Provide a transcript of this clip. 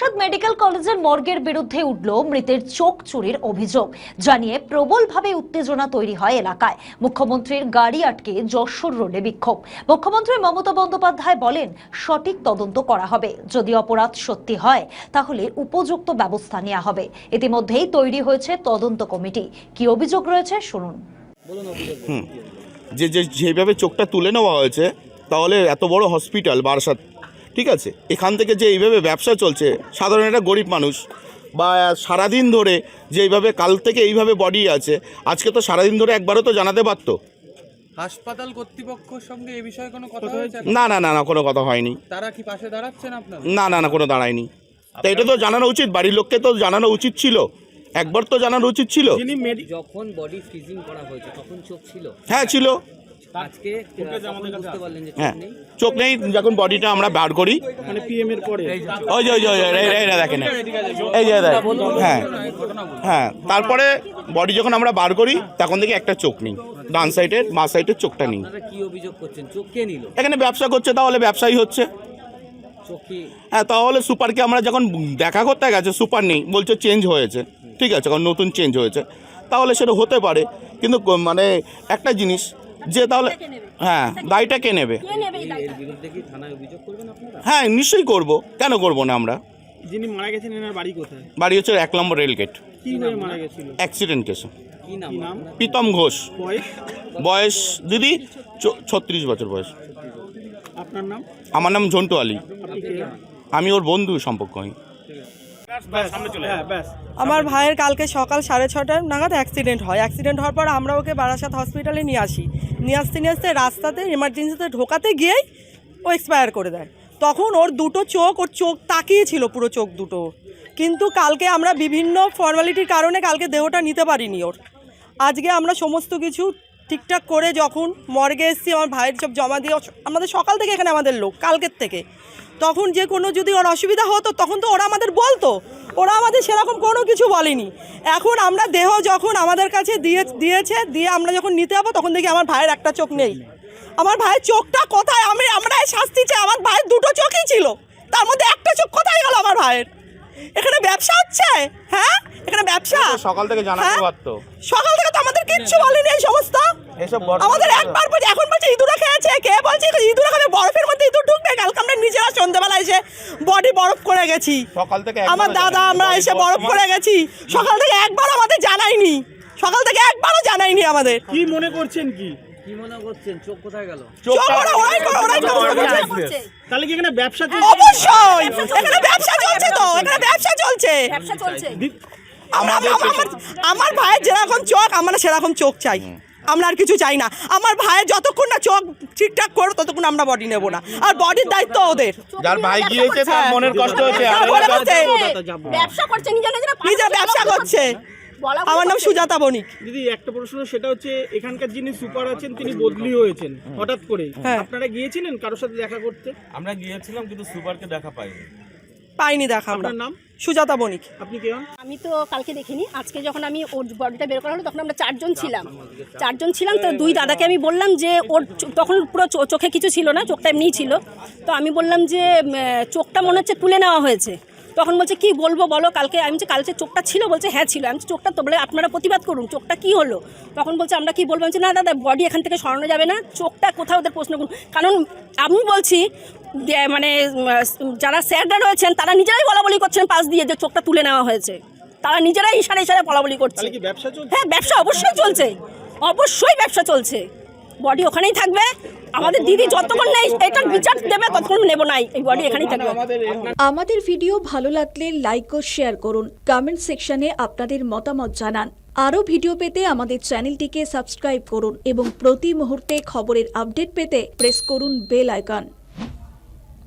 Barasat medical কলেজের মর্গের বিরুদ্ধে উঠল মৃতের চোখ চুরির অভিযোগ জানিয়ে প্রবলভাবে উত্তেজনা তৈরি হয় এলাকায়। মুখ্যমন্ত্রীর গাড়ি আটকে যশোর রোডে বিক্ষোভ। মুখ্যমন্ত্রী মমতা বন্দ্যোপাধ্যায় বলেন সঠিক তদন্ত করা হবে। যদি অপরাধ সত্যি হয় তাহলে উপযুক্ত ব্যবস্থা নেওয়া হবে। ইতিমধ্যেই তৈরি হয়েছে তদন্ত কমিটি। কি অভিযোগ রয়েছে শুনুন। যে যে যেভাবে চোখটা তুলে নেওয়া হয়েছে তাহলে এত বড় হসপিটাল বারাসাত ঠিক আছে? এখান থেকে যে এইভাবে ব্যবসা চলছে সাধারণ একটা গরিব মানুষ বা সারাদিন ধরে যে এইভাবে কাল থেকে এইভাবে বডি আছে আজকে তো সারাদিন ধরে একবারও তো জানাতে পারতো হাসপাতাল কর্তৃপক্ষের সঙ্গে এই বিষয়ে কোনো কথা হয়েছে? না না না না কোনো কথা হয়নি। তারা কি পাশে দাঁড়াচ্ছেন আপনার? না না না কোনো দাঁড়ায়নি। তা এটা তো জানানো উচিত বাড়ির লোককে তো জানানো উচিত ছিল। একবার তো জানানো উচিত ছিল। যখন বডি ফ্রিজিং করা হয়েছে তখন চোখ ছিল? হ্যাঁ ছিল। আজকে বুঝতে পারলেন যে চোখ হ্যাঁ নেই। চোখ নেই যখন বডিটা আমরা বার করি। মানে পিএম এর পরে। ওই যে যে দেখেন। এই যে হ্যাঁ হ্যাঁ তারপরে বডি যখন আমরা বার করি তখন দেখি একটা চোখ নেই। ডান সাইডের মা সাইডের চোখটা নেই। কি অভিযোগ করছেন? চোখ কে নিল? এখানে ব্যবসা করছে তাহলে ব্যবসায়ী হচ্ছে। হ্যাঁ তাহলে সুপারকে আমরা যখন দেখা করতে গেছে সুপার নেই বলছে চেঞ্জ হয়েছে। ঠিক আছে কারণ নতুন চেঞ্জ হয়েছে তাহলে সেটা হতে পারে। কিন্তু মানে একটা জিনিস যে তাহলে হ্যাঁ দায়টা কে নেবে? এর বিরুদ্ধে কি থানায় অভিযোগ করবেন আপনারা? হ্যাঁ নিশ্চয়ই করব। কেন করব না আমরা? যিনি মারা গেছেন এনার বাড়ি কোথায়? বাড়ি হচ্ছে এক নম্বর রেল গেট। মারা গেছিল? অ্যাক্সিডেন্ট কেসে। কি নাম কি নাম? আপনার? প্রীতম ঘোষ। বয়স? বয়স দিদি ছত্রিশ বছর বয়স। আপনার নাম? আমার নাম ঝন্টু আলী। আমি ওর বন্ধু সম্পর্ক হই আমার ভাইয়ের কালকে সকাল সাড়ে ছটার নাগাদ অ্যাক্সিডেন্ট হয়। অ্যাক্সিডেন্ট হওয়ার পর আমরা ওকে বারাসাত হসপিটালে নিয়ে আসি। নিয়ে আসতে নিয়ে আসতে রাস্তাতে এমার্জেন্সিতে ঢোকাতে গিয়েই ও এক্সপায়ার করে দেয়। তখন ওর দুটো চোখ ওর চোখ তাকিয়েছিল পুরো চোখ দুটো। কিন্তু কালকে আমরা বিভিন্ন ফর্মালিটির কারণে কালকে দেহটা নিতে পারিনি ওর। আজকে আমরা সমস্ত কিছু ঠিকঠাক করে যখন মর্গে এসেছি আমার ভাইয়ের সব জমা দিয়ে আমাদের সকাল থেকে এখানে আমাদের লোক কালকের থেকে। তখন যে কোনো যদি ওর অসুবিধা হতো তখন তো ওরা আমাদের বলতো। ওরা আমাদের সেরকম কোনো কিছু বলেনি। এখন আমরা দেহ যখন আমাদের কাছে দিয়ে দিয়েছে দিয়ে আমরা যখন নিতে যাব তখন দেখি আমার ভাইয়ের একটা চোখ নেই। আমার ভাইয়ের চোখটা কোথায়? আমি আমরা শাস্তি চাই। আমার ভাইয়ের দুটো চোখই ছিল। তার মধ্যে একটা চোখ কোথায় গেল আমার ভাইয়ের? এখানে ব্যবসা হচ্ছে? হ্যাঁ? এখানে ব্যবসা? সকাল থেকে জানাতে হ্যাঁ? পারতো। সকাল থেকে তো আমাদের কিচ্ছু বলেনি এই সমস্ত। আমাদের একবার এখন বলছে ইঁদুরা খেয়েছে কে বলছে ইঁদুরা খাবে বরফের মধ্যে ইঁদুর ঢুকবে কালকে আমরা নিজেরা সন্ধ্যাবেলা এসে বডি বরফ করে গেছি। সকাল থেকে আমার দাদা আমরা এসে বরফ পড়ে গেছি। সকাল থেকে একবার আমাদের জানাইনি সকাল থেকে একবারও জানাইনি আমাদের। কি মনে করছেন কি? কি মনে করছেন? চোখ কোথায় গেল? চোখ ওরা ওরাই করে ওরাই করছে। তাহলে কি এখানে ব্যবসা অবশ্যই। এখানে ব্যবসা চলছে তো। এখানে ব্যবসা চলছে। আমার ভাইয়ের যেরকম চোখ আমরা সেরকম চোখ চাই। আমরা আর কিছু চাই না। আমার ভাইয়ের যতক্ষণ না চোখ ঠিকঠাক করো ততক্ষণ আমরা বডি নেব না। আর বডির দায়িত্ব ওদের। যার ভাই গিয়েছে তার। মনের কষ্ট হচ্ছে আর এরা- বলছে, ব্যবসা করছে নিজের নিজের নিজে ব্যবসা করছে। আমার নাম সুজাতা বণিক। দিদি একটা প্রশ্ন সেটা হচ্ছে এখানকার যিনি সুপার আছেন তিনি বদলি হয়েছেন হঠাৎ করে হ্যাঁ। আপনারা গিয়েছিলেন কারোর সাথে দেখা করতে? আমরা গিয়েছিলাম কিন্তু সুপারকে দেখা পাইনি। পাইনি দেখা আমরা। আপনার নাম? সুজাতা বণিক। আপনি কে আমি তো কালকে দেখিনি। আজকে যখন আমি ওর বডিটা বের করা হলো তখন আমরা চারজন ছিলাম। চারজন ছিলাম তো দুই দাদাকে আমি বললাম যে ওর তখন পুরো চো- চোখে কিছু ছিল না চোখটা এমনিই ছিল। তো আমি বললাম যে চোখটা মনে হচ্ছে তুলে নেওয়া হয়েছে। তখন বলছে কি বলব বলো কালকে আমি বলছি কালকে চোখটা ছিল বলছে হ্যাঁ ছিল। আমি চোখটা তো বলে আপনারা প্রতিবাদ করুন চোখটা কি হলো? তখন বলছে আমরা কি বলব? বলছি, না দাদা বডি এখান থেকে সরানো যাবে না চোখটা কোথাও ওদের প্রশ্ন করুন। কারণ আমি বলছি যে মানে যারা স্যাররা রয়েছেন তারা নিজেরাই বলা বলি করছেন পাশ দিয়ে যে চোখটা তুলে নেওয়া হয়েছে। তারা নিজেরাই ইশারা ইশারা বলা বলি করছে। তাহলে কি ব্যবসা চলছে? হ্যাঁ ব্যবসা অবশ্যই চলছে। অবশ্যই ব্যবসা চলছে। বডি ওখানেই থাকবে। আমাদের দিদি যতক্ষণ নেই এটার বিচার দেবে ততক্ষণ নেব নাই এই বডি এখানেই থাকবে। আমাদের ভিডিও ভালো লাগলে লাইক ও শেয়ার করুন। কমেন্ট সেকশনে আপনাদের মতামত জানান। আরও ভিডিও পেতে আমাদের চ্যানেলটিকে সাবস্ক্রাইব করুন এবং প্রতি মুহূর্তে খবরের আপডেট পেতে প্রেস করুন বেল আইকন